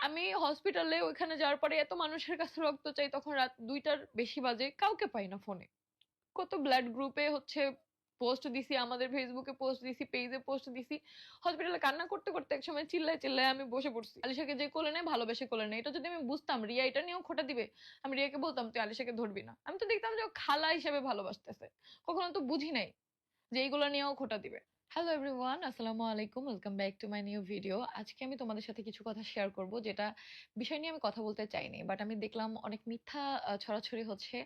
আমি হসপিটালে ওইখানে যাওয়ার পরে এত মানুষের কাছে রক্ত চাই, তখন রাত দুইটার বেশি বাজে, কাউকে পাই না ফোনে কত ব্লাড গ্রুপে হচ্ছে পোস্ট দিছি, আমাদের ফেসবুকে পোস্ট দিছি পেজে পোস্ট দিছি। হসপিটালে কান্না করতে করতে এক সময় চিল্লায় চিল্লায় আমি বসে পড়ছি। আলিশাকে যে কোলে নেয়, ভালোবেসে কোলে নেয়। এটা যদি আমি বুঝতাম, রিয়া এটা নিয়েও খোটা দিবে। আমি রিয়াকে বলতাম, তুই আলিশাকে ধরবি না। আমি তো দেখতাম যে খালা হিসেবে ভালোবাসতেছে। কখনো তো বুঝি নাই যে এইগুলো নিয়েও খোটা দিবে। হ্যালো এভরিওয়ান আসসালামু আলাইকুম welcome back to my new video আজকে আমি তোমাদের সাথে কিছু কথা শেয়ার করব, যেটা বিষয় নিয়ে আমি কথা বলতে চাইনি বাট আমি দেখলাম অনেক মিথ্যা ছড়াছড়ি হচ্ছে।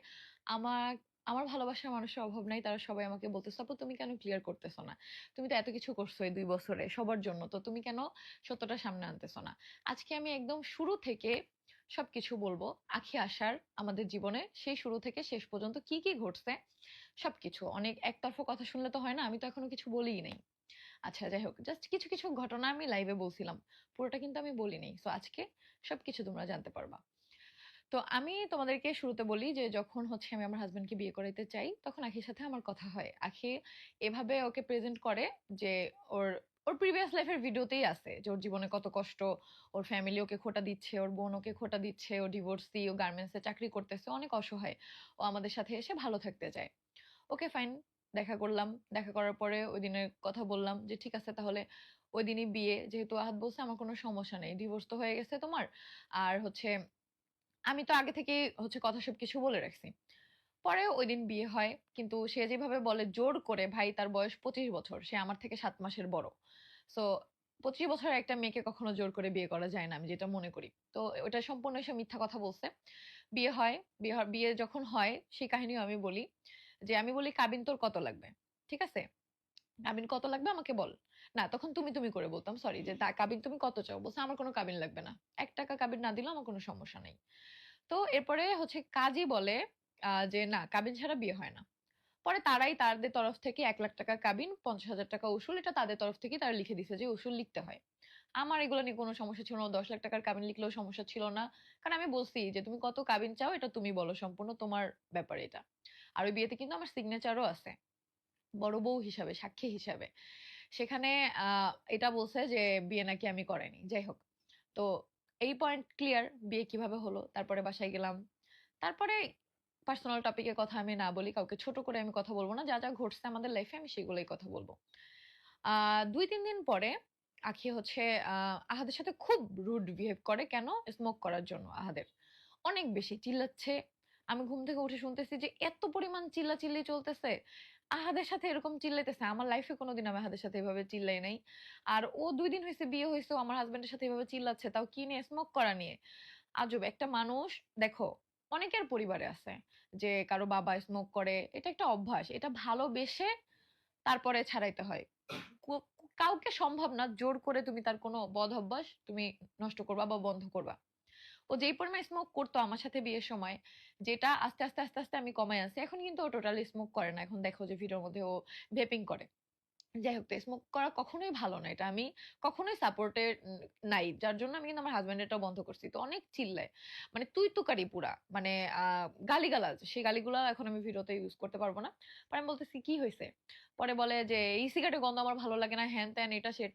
আমার আমার ভালোবাসার মানুষের অভাব নাই, তারা সবাই আমাকে বলতেছে, আপু, তুমি কেন ক্লিয়ার করতেছো না? তুমি তো এত কিছু করছ এই দুই বছরে, সবার জন্য। তো তুমি কেন সত্যটা সামনে আনতেছো না? আজকে আমি একদম শুরু থেকে সবকিছু বলব। আখি আসার আমাদের জীবনে সেই শুরু থেকে শেষ পর্যন্ত কি কি ঘটছে সবকিছু। অনেক একতরফা কথা শুনলে তো হয় না, আমি তো এখনও কিছু বলিই নাই। আচ্ছা যাই হোক জাস্ট কিছু কিছু ঘটনা আমি লাইভে বলছিলাম, পুরোটা কিন্তু আমি বলিনি সো আজকে সবকিছু তোমরা জানতে পারবা। তো আমি তোমাদেরকে শুরুতে বলি যে, যখন হচ্ছে আমি আমার হাজবেন্ডকে বিয়ে করাইতে চাই, তখন আখির সাথে আমার কথা হয়। আখি এভাবে ওকে প্রেজেন্ট করে যে, ওর ওর প্রিভিয়াস লাইফের ভিডিওতেই আছে যে ওর জীবনে কত কষ্ট, ওর ফ্যামিলি ওকে খোটা দিচ্ছে, ওর বোন ওকে খোটা দিচ্ছে, ও ডিভোর্সি ও গার্মেন্টসে চাকরি করতেছে, অনেক অসহায়। ও আমাদের সাথে এসে ভালো থাকতে চায়। ওকে ফাইন দেখা করলাম। দেখা করার পরে ওই দিনের কথা বললাম যে, ঠিক আছে তাহলে ওই দিনই বিয়ে। যেহেতু আহাত বলছে, আমার কোনো সমস্যা নেই। ডিভোর্স তো হয়ে গেছে তোমার। আর হচ্ছে, আমি তো আগে থেকে হচ্ছে কথা সব কিছু বলে রাখছি। পরে ওই দিন বিয়ে হয়। কিন্তু সে যেভাবে বলে জোর করে, ভাই, তার বয়স পঁচিশ বছর, সে আমার থেকে সাত মাসের বড়। সো পঁচিশ বছরের একটা মেয়েকে কখনো জোর করে বিয়ে করা যায় না, আমি যেটা মনে করি। তো ওটা সম্পূর্ণ সে মিথ্যা কথা বলছে। বিয়ে হয়, বিয়ে বিয়ে যখন হয়, সেই কাহিনীও আমি বলি যে, আমি বলি, কাবিন, তোর কত লাগবে? ঠিক আছে? কাবিন, কত লাগবে আমাকে বল। না, তখন তুমি তুমি করে বলতাম সরি যে, তা, কাবিন, তুমি কত চাও? বলছে, আমার কোনো কাবিন লাগবে না। এক টাকা কাবিন না দিলেও আমার কোনো সমস্যা নেই। তো এরপরে হচ্ছে কাজী বলে যে না কাবিন ছাড়া বিয়ে হয় না। পরে তারাই তাদের তরফ থেকে এক লাখ টাকা কাবিন পঞ্চাশ হাজার টাকা উসুল, এটা তাদের তরফ থেকে তারা লিখে দিছে যে উসুল লিখতে হয়। আমার এগুলো নিয়ে কোনো সমস্যা ছিল না, দশ লাখ টাকার কাবিন লিখলেও সমস্যা ছিল না। কারণ আমি বলছি যে, তুমি কত কাবিন চাও, এটা তুমি বলো, সম্পূর্ণ তোমার ব্যাপার এটা। আর ওই বিয়েতে কিন্তু আমার সিগনেচারও আছে, বড় বউ হিসাবে, সাক্ষী হিসাবে। সেখানে এটা বলছে যে, বিয়ে নাকি আমি করাইনি। যাই হোক, তো এই পয়েন্ট ক্লিয়ার বিয়ে কীভাবে হলো? তারপরে বাসায় গেলাম। তারপরে পার্সোনাল টপিকের কথা আমি না বলি, কাউকে ছোট করে আমি কথা বলব না, যা যা ঘটছে আমাদের লাইফে আমি সেগুলোই কথা বলব। দুই তিন দিন পরে আখি হচ্ছে আহ আহাদের সাথে খুব রুড বিহেভ করে। কেন? স্মোক করার জন্য আহাদের। অনেক বেশি চিল্লাচ্ছে। আমি ঘুম থেকে উঠে শুনতেছি যে এত পরিমাণ চিল্লা চিল্লি চলতেছে। আহাদের সাথে এরকম চিল্লাইতেছে। আমার লাইফে কোনোদিন আমি আহাদের সাথে এভাবে চিল্লাই নাই। আর ও দুই দিন হয়েছে বিয়ে হয়েছে আমার হাজবেন্ডের সাথে এভাবে চিল্লাচ্ছে। তাও কি নিয়ে? স্মোক করা নিয়ে। আজব, একটা মানুষ, দেখো অনেকের পরিবারে আছে যে কারও বাবা স্মোক করে, এটা একটা অভ্যাস। এটা ভালোবেসে তারপরে ছাড়াইতে হয়। কাউকে সম্ভব না জোর করে তুমি তার কোনো বদ অভ্যাস তুমি নষ্ট করবা বা বন্ধ করবা। ও যেই পরিমাণ স্মোক করতো আমার সাথে বিয়ের সময়, যেটা আস্তে আস্তে আস্তে আস্তে আমি কমাই আছি এখন কিন্তু ও টোটালি স্মোক করে না। এখন দেখো যে ভিডিওর মধ্যে ও ভেপিং করে। যাই হোক স্মোক করা কখনোই ভালো না। এটা আমি কখনোই সাপোর্টে নাই। যার জন্য আমি কিন্তু আমার হাজব্যান্ডেরটাও বন্ধ করছি। তো অনেক চিল্লায়। মানে তুই তো তুকারি পুরা। মানে গালিগালাজ। সেই গালিগুলো এখন আমি ভিডিওতে ইউজ করতে পারব না। পরে আমি বলতেছি, কি হয়েছে পরে বলে যে, এই সিগারেটের গন্ধ আমার ভালো লাগে না। হ্যান ত্যান, এটা, সেটা।